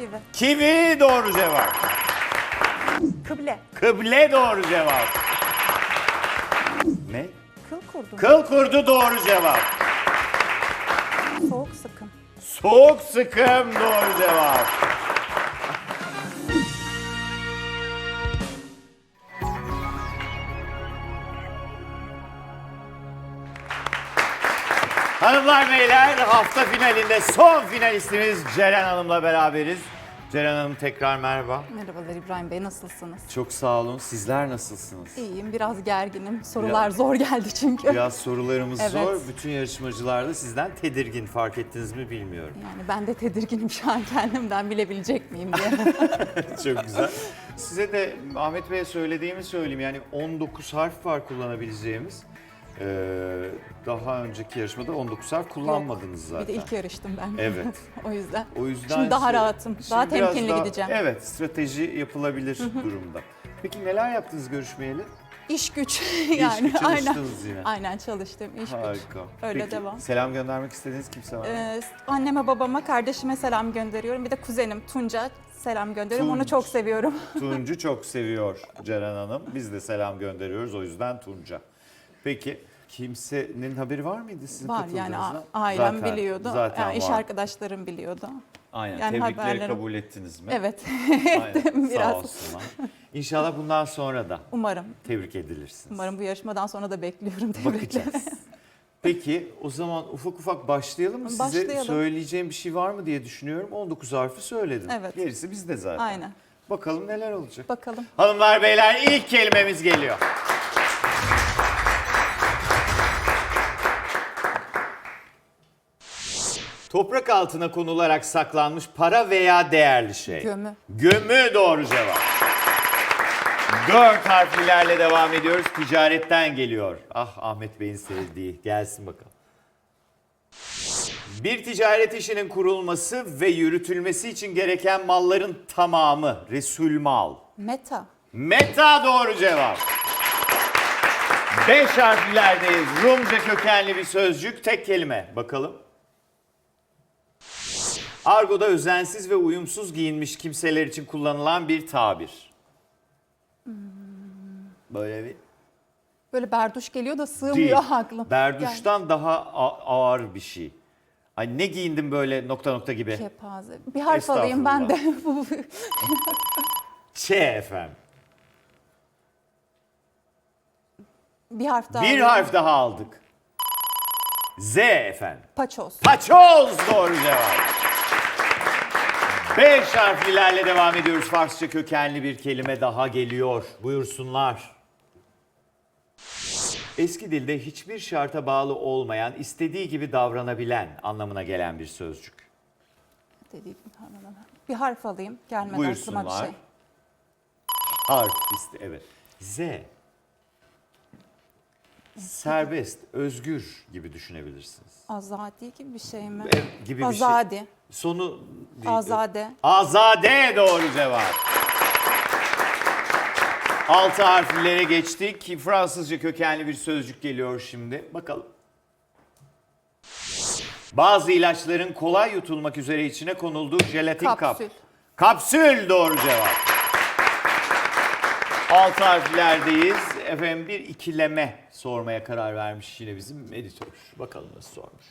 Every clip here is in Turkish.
Kivi. Kivi doğru cevap. Kıble. Kıble doğru cevap. Ne? Kıl kurdu. Kıl kurdu doğru cevap. Soğuk sıkım. Soğuk sıkım doğru cevap. Hanımlar beyler hafta finalinde son finalistimiz Ceren Hanım'la beraberiz. Ceren Hanım tekrar merhaba. Merhabalar İbrahim Bey nasılsınız? Çok sağ olun. Sizler nasılsınız? İyiyim biraz gerginim. Sorular zor geldi çünkü. Biraz sorularımız Evet. zor. Bütün yarışmacılar da sizden tedirgin fark ettiniz mi bilmiyorum. Yani ben de tedirginim şu an kendimden bilebilecek miyim diye. Çok güzel. Size de Ahmet Bey'e söylediğimi söyleyeyim. Yani 19 harf var kullanabileceğimiz. Ee, daha önceki yarışmada 19 harf kullanmadınız zaten. Bir de ilk yarıştım ben. Evet. o yüzden. O yüzden Şimdi daha rahatım. Daha Şimdi biraz temkinli daha- gideceğim. Evet, strateji yapılabilir durumda. Peki neler yaptınız görüşmeyeli? İş güç İş yani güç aynen. yine. Aynen çalıştım iş güç. Harika. Öyle Peki, devam. selam göndermek istediğiniz kimse var mı? Ee, anneme babama kardeşime selam gönderiyorum. Bir de kuzenim Tunca selam gönderiyorum. Onu Tunç. çok seviyorum. Tuncu çok seviyor Ceren Hanım. Biz de selam gönderiyoruz o yüzden Tunca. Peki kimsenin haberi var mıydı sizin Var yani katıldığınızdan? a- ailem Zaten- biliyordu. Zaten yani iş var. arkadaşlarım biliyordu. Aynen. yani Tebrikleri haberlerim- kabul ettiniz mi? Evet. Aynen. biraz. Sağ olsunlar. İnşallah bundan sonra da Umarım. tebrik edilirsiniz. Umarım bu yarışmadan sonra da bekliyorum tebrikleri. Bakacağız. Peki o zaman ufak ufak başlayalım mı? Size Başlayalım. söyleyeceğim bir şey var mı diye düşünüyorum. 19 harfi söyledim. Evet. Gerisi bizde zaten. Aynen. Bakalım neler olacak. Bakalım. Hanımlar beyler ilk kelimemiz geliyor. Toprak altına konularak saklanmış para veya değerli şey. Gömü. Gömü doğru cevap. Dört harflerle devam ediyoruz. Ticaretten geliyor. Ah Ahmet Bey'in sevdiği. Gelsin bakalım. Bir ticaret işinin kurulması ve yürütülmesi için gereken malların tamamı. Resul mal. Meta. Meta doğru cevap. Beş harflerdeyiz. Rumca kökenli bir sözcük. Tek kelime. Bakalım. Argo'da özensiz ve uyumsuz giyinmiş kimseler için kullanılan bir tabir. Böyle bir Böyle berduş geliyor da sığmıyor aklım. Berduş'tan daha a- ağır bir şey. Ay ne giyindim böyle nokta nokta gibi. Yani kepaze. Bir harf alayım ben de. Ç efendim. bir harf daha Bir alayım. harf daha aldık. Z efendim. Paçoz. Paçoz doğru cevap. Beş harflilerle devam ediyoruz. Farsça kökenli bir kelime daha geliyor. Buyursunlar. Eski dilde hiçbir şarta bağlı olmayan, istediği gibi davranabilen anlamına gelen bir sözcük. Dediğim bir harf alayım. Gelmeden aklıma bir Buyursunlar. şey. Harf iste evet. Z. Serbest, özgür gibi düşünebilirsiniz. Azadi gibi bir şey mi? Ev gibi bir şey. Azadi. Sonu değil. Azade. Azade doğru cevap. Altı harflere geçtik. Fransızca kökenli bir sözcük geliyor şimdi. Bakalım. Bazı ilaçların kolay yutulmak üzere içine konulduğu jelatin kap. Kapsül. Kapsül doğru cevap. Altı harflerdeyiz. Efendim bir ikileme sormaya karar vermiş yine bizim editör. Bakalım nasıl sormuş.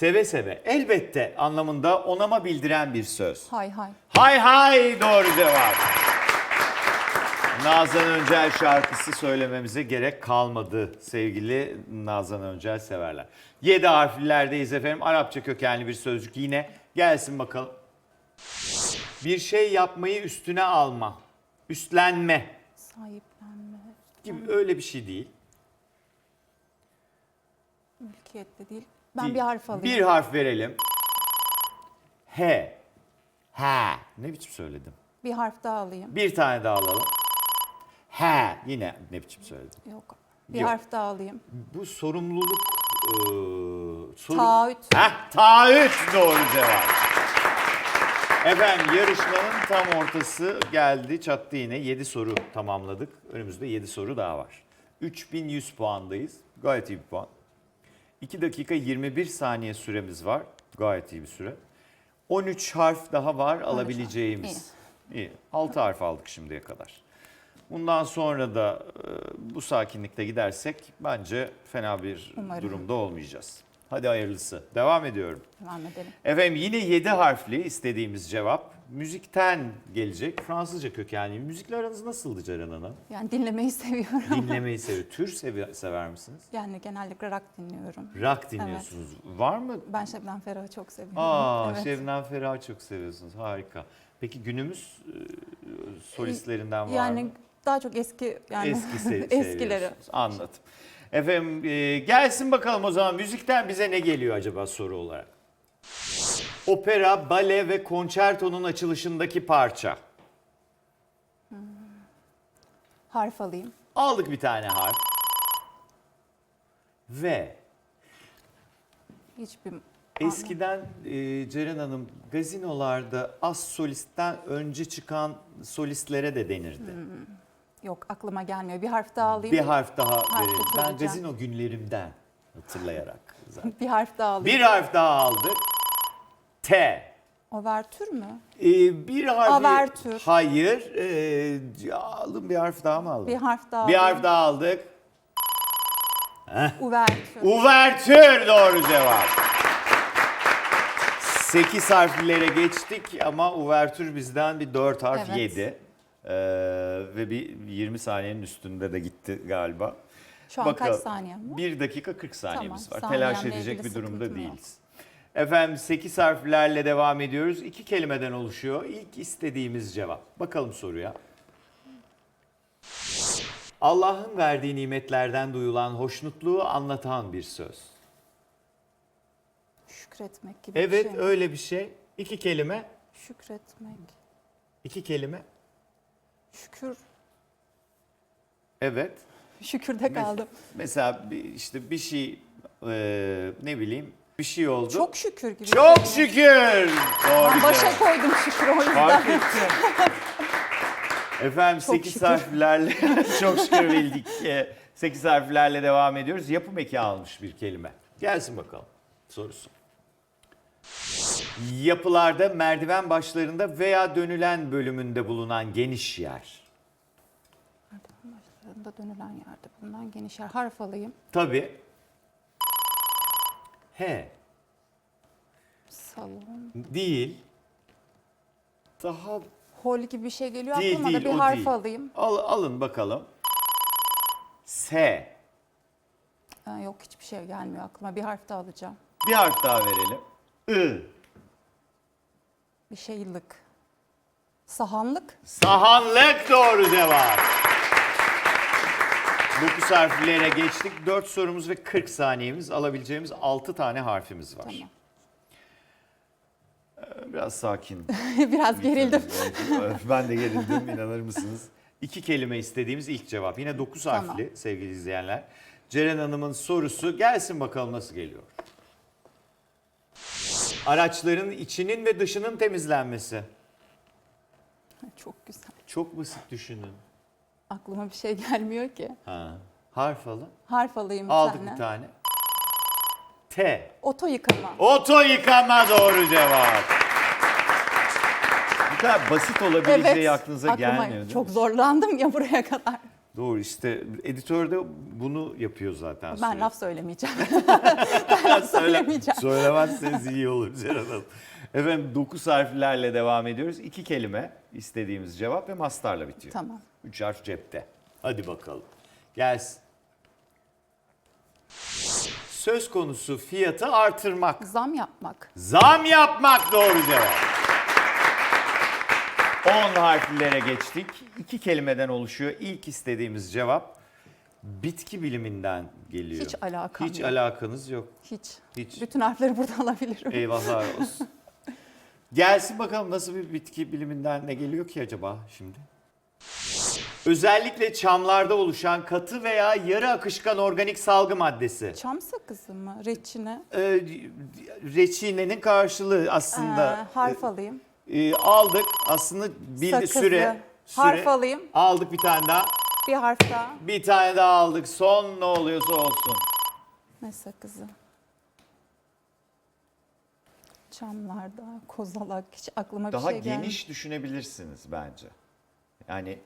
Seve seve elbette anlamında onama bildiren bir söz. Hay hay. Hay hay doğru cevap. Nazan Öncel şarkısı söylememize gerek kalmadı sevgili Nazan Öncel severler. Yedi harflerdeyiz efendim. Arapça kökenli bir sözcük yine. Gelsin bakalım. Bir şey yapmayı üstüne alma. Üstlenme Sahiplenme. gibi öyle bir şey değil. Mülkiyetli değil. Ben bir harf alayım. Bir harf verelim. H. H. Ne biçim söyledim? Bir harf daha alayım. Bir tane daha alalım. H. Yine ne biçim söyledim? Yok. Bir Yok. harf daha alayım. Bu sorumluluk... eee, sorum- Taahhüt. Heh, taahhüt doğru cevap. Efendim yarışmanın tam ortası geldi çattı yine. 7 soru tamamladık. Önümüzde 7 soru daha var. 3100 puandayız. Gayet iyi bir puan. 2 dakika 21 saniye süremiz var. Gayet iyi bir süre. 13 harf daha var alabileceğimiz. İyi. 6 harf aldık şimdiye kadar. Bundan sonra da e, bu sakinlikte gidersek bence fena bir Umarım. durumda olmayacağız. Hadi hayırlısı. Devam ediyorum. Devam edelim. Efendim yine 7 harfli istediğimiz cevap. Müzikten gelecek. Fransızca kökenli. Müzikle aranız nasıldı Ceren Hanım? Yani dinlemeyi seviyorum. Dinlemeyi seviyor. Tür sevi- sever misiniz? Yani genellikle rock dinliyorum. Rock dinliyorsunuz. Var mı? Ben Şebnem Ferah'ı çok seviyorum. Aa, Evet. Şebnem Ferah'ı çok seviyorsunuz. Harika. Peki günümüz e, solistlerinden var Yani mı? daha çok eski yani Eski se- eskileri. seviyorsunuz. Anladım. Efendim e, gelsin bakalım o zaman müzikten bize ne geliyor acaba soru olarak? Opera, bale ve konçertonun açılışındaki parça. Harf alayım. Aldık bir tane harf. Ve Hiçbir eskiden e, Ceren Hanım gazinolarda az solistten önce çıkan solistlere de denirdi. yok aklıma gelmiyor. Bir harf daha alayım. Bir harf daha verelim. Ben söyleyeceğim. gazino günlerimden hatırlayarak zaten. Bir harf daha alayım. Bir harf daha aldık. T. Overtür mü? Ee, bir harf. Avertür. Hayır. Ee, alın bir harf daha mı aldın? Bir harf daha Bir harf daha aldık. Uvertür. Uvertür doğru cevap. 8 harflilere geçtik ama uvertür bizden bir 4 harf Evet. yedi. Ee, ve bir 20 saniyenin üstünde de gitti galiba. Şu an Bakalım. kaç saniyem var? 1 dakika 40 saniyemiz Tamam, var. Telaş edecek ilgili bir durumda sıkıntım yok. değiliz. Efendim 8 harflerle devam ediyoruz. İki kelimeden oluşuyor. İlk istediğimiz cevap. Bakalım soruya. Allah'ın verdiği nimetlerden duyulan hoşnutluğu anlatan bir söz. Şükretmek gibi bir Evet şey. mi? öyle bir şey. İki kelime. Şükretmek. iki kelime. Şükür. Evet. Şükürde Mes- kaldım. Mesela bir- işte bir şey e, ne bileyim bir şey oldu. Çok şükür gibi. Çok şükür. Doğru Ben başa koydum şükür o yüzden. Fark ettim. Efendim Çok 8 şükür. harflerle çok şükür bildik. 8 harflerle devam ediyoruz. Yapım eki almış bir kelime. Gelsin bakalım sorusu. Yapılarda merdiven başlarında veya dönülen bölümünde bulunan geniş yer. Başlarında dönülen yerde bulunan geniş yer. Harf alayım. Tabii. He Salon. değil. Daha Hol gibi bir şey geliyor değil aklıma değil da bir o harf değil. alayım. Al, alın bakalım. S. Ha, yok hiçbir şey gelmiyor aklıma. Bir harf daha alacağım. Bir harf daha verelim. I. Bir şeylik. Sahanlık. Sahanlık doğru cevap. 9 harflere geçtik. 4 sorumuz ve 40 saniyemiz. Alabileceğimiz 6 tane harfimiz var. Tamam. Ee, Biraz sakin. Biraz gerildim. Ben de gerildim inanır mısınız? İki kelime istediğimiz ilk cevap. Yine 9 Tamam. harfli sevgili izleyenler. Ceren Hanım'ın sorusu gelsin bakalım nasıl geliyor. Araçların içinin ve dışının temizlenmesi. Çok güzel. Çok basit düşünün. Aklıma bir şey gelmiyor ki. Ha. Harf alın. Harf alayım bir Aldık tane. bir tane. T. Oto yıkama. Oto yıkama doğru cevap. Bu kadar basit olabileceği aklınıza aklıma gelmiyor değil Çok mi? zorlandım ya buraya kadar. Doğru işte editör de bunu yapıyor zaten. Ben sürekli. laf söylemeyeceğim. ben laf Söyle, söylemeyeceğim. söylemezseniz iyi olur Ceren Hanım. Efendim 9 harflerle devam ediyoruz. İki kelime istediğimiz cevap ve mastarla bitiyor. Tamam. 3 harf cepte. Hadi bakalım. Gelsin. Söz konusu fiyatı artırmak. Zam yapmak. Zam yapmak doğru cevap. 10 harflere geçtik. İki kelimeden oluşuyor. İlk istediğimiz cevap bitki biliminden geliyor. Hiç alakam Hiç yok. alakanız yok. Hiç. Hiç. Bütün harfleri burada alabilirim. Eyvahlar olsun. Gelsin bakalım nasıl bir bitki biliminden ne geliyor ki acaba şimdi? Özellikle çamlarda oluşan katı veya yarı akışkan organik salgı maddesi. Çam sakızı mı? Reçine. Ee, reçinenin karşılığı Ee, aslında. harf alayım. Ee, aldık aslında bir Sakızı. süre, süre. Harf alayım. Aldık bir tane daha. Bir harf daha. Bir tane daha aldık. Son ne oluyorsa olsun. Ne sakızı? Çamlarda, kozalak hiç aklıma Daha bir şey gelmiyor. geniş düşünebilirsiniz bence. Yani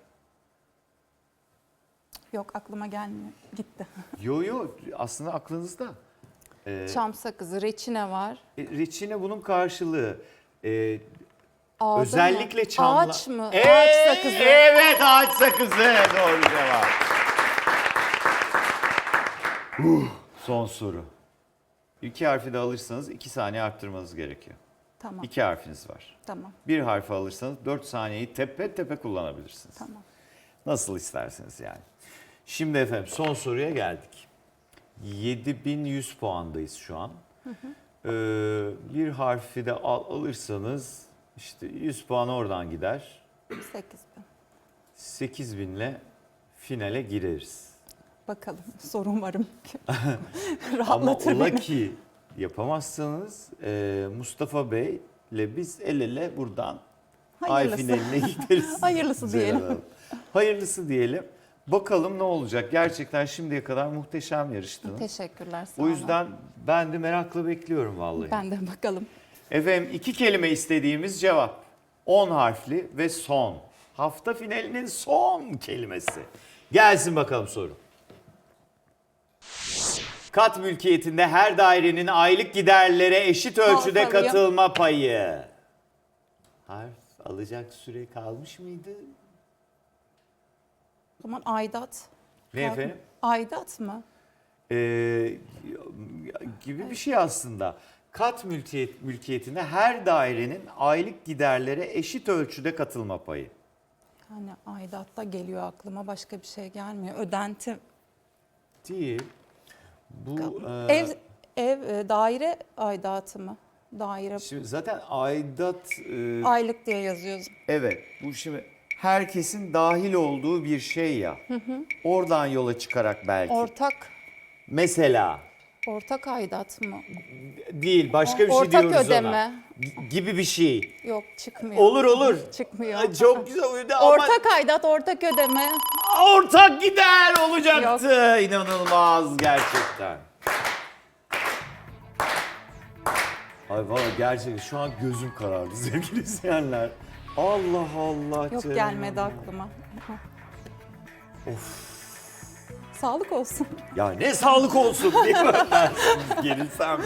Yok aklıma gelmiyor. Gitti. yo yo aslında aklınızda. Ee, Çam sakızı, reçine var. e, reçine bunun karşılığı. Ee, Ağda özellikle mı? çamla... Ağaç mı? Ee, Ağaç sakızı. Evet ağaç sakızı. Doğru cevap. Uh, son soru. İki harfi de alırsanız iki saniye arttırmanız gerekiyor. Tamam, İki harfiniz var. tamam, Bir harfi alırsanız 4 saniyeyi tepe tepe kullanabilirsiniz. tamam. Nasıl isterseniz yani. Şimdi efendim son soruya geldik. 7100 puandayız şu an. Ee, bir harfi de al- alırsanız işte 100 puan oradan gider. 8 bin. 8000 ile finale gireriz. Bakalım. Soru umarım ki. Ama Rahatlatır ola beni. ki yapamazsanız e, Mustafa Bey ile biz el ele buradan ay Hayırlısı. finaline gideriz. Hayırlısı diyelim. Hanım. Hayırlısı diyelim. Bakalım ne olacak. Gerçekten şimdiye kadar muhteşem yarıştınız. Teşekkürler. Sağ O olun. yüzden ben de merakla bekliyorum vallahi. Ben de bakalım. Efendim iki kelime istediğimiz cevap. 10 harfli ve son. Hafta finalinin son kelimesi. Gelsin bakalım soru. Kat mülkiyetinde her dairenin aylık giderlere eşit ölçüde Harf alayım. katılma payı. Harf alacak süre kalmış mıydı? O zaman aidat. Ne Kal- efendim? Aidat mı? Ee, gibi bir şey aslında. Kat mülkiyet, mülkiyetinde her dairenin aylık giderlere eşit ölçüde katılma payı. Yani aidat da geliyor aklıma. Başka bir şey gelmiyor. Ödenti. Değil. Bu e, Ev, ev e, daire aidatı mı? Daire şimdi zaten aidat e, aylık diye yazıyoruz. evet bu şimdi herkesin dahil olduğu bir şey ya. Oradan yola çıkarak belki. Ortak Mesela ortak aidat mı? değil başka bir şey Ortak diyoruz ödeme. ona. G- Gibi bir şey. Yok çıkmıyor. Olur olur. Çıkmıyor. Ay, Çok güzel uydu ama Ortak aidat, ortak ödeme. ortak gider olacaktı. İnanılmaz gerçekten. Ay valla gerçekten şu an gözüm karardı sevgili izleyenler. Allah Allah. Yok canım. gelmedi aklıma. Sağlık olsun. Ya ne sağlık olsun diye dersiniz gerilsem?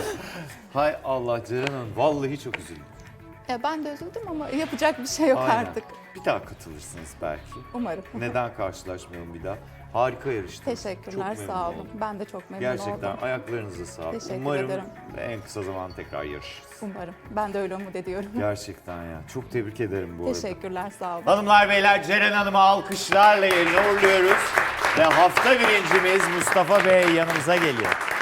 Hay Allah Ceren Hanım vallahi çok üzüldüm. Ya ben de üzüldüm ama yapacak bir şey yok Aynen. artık. Bir daha katılırsınız belki. Umarım. Neden karşılaşmayalım bir daha? Harika yarıştınız. Teşekkürler, Çok sağ memnun olun. oldum. Ben de çok memnun Gerçekten oldum. ayaklarınıza sağlık. Teşekkür Umarım ederim. en kısa zamanda tekrar yarışırız. Umarım. Ben de öyle umut ediyorum. Gerçekten ya. Çok tebrik ederim bu arada. Teşekkürler, sağ olun. Hanımlar beyler Ceren Hanım'ı alkışlarla yerine uğurluyoruz. Ve hafta birincimiz Mustafa Bey yanımıza geliyor.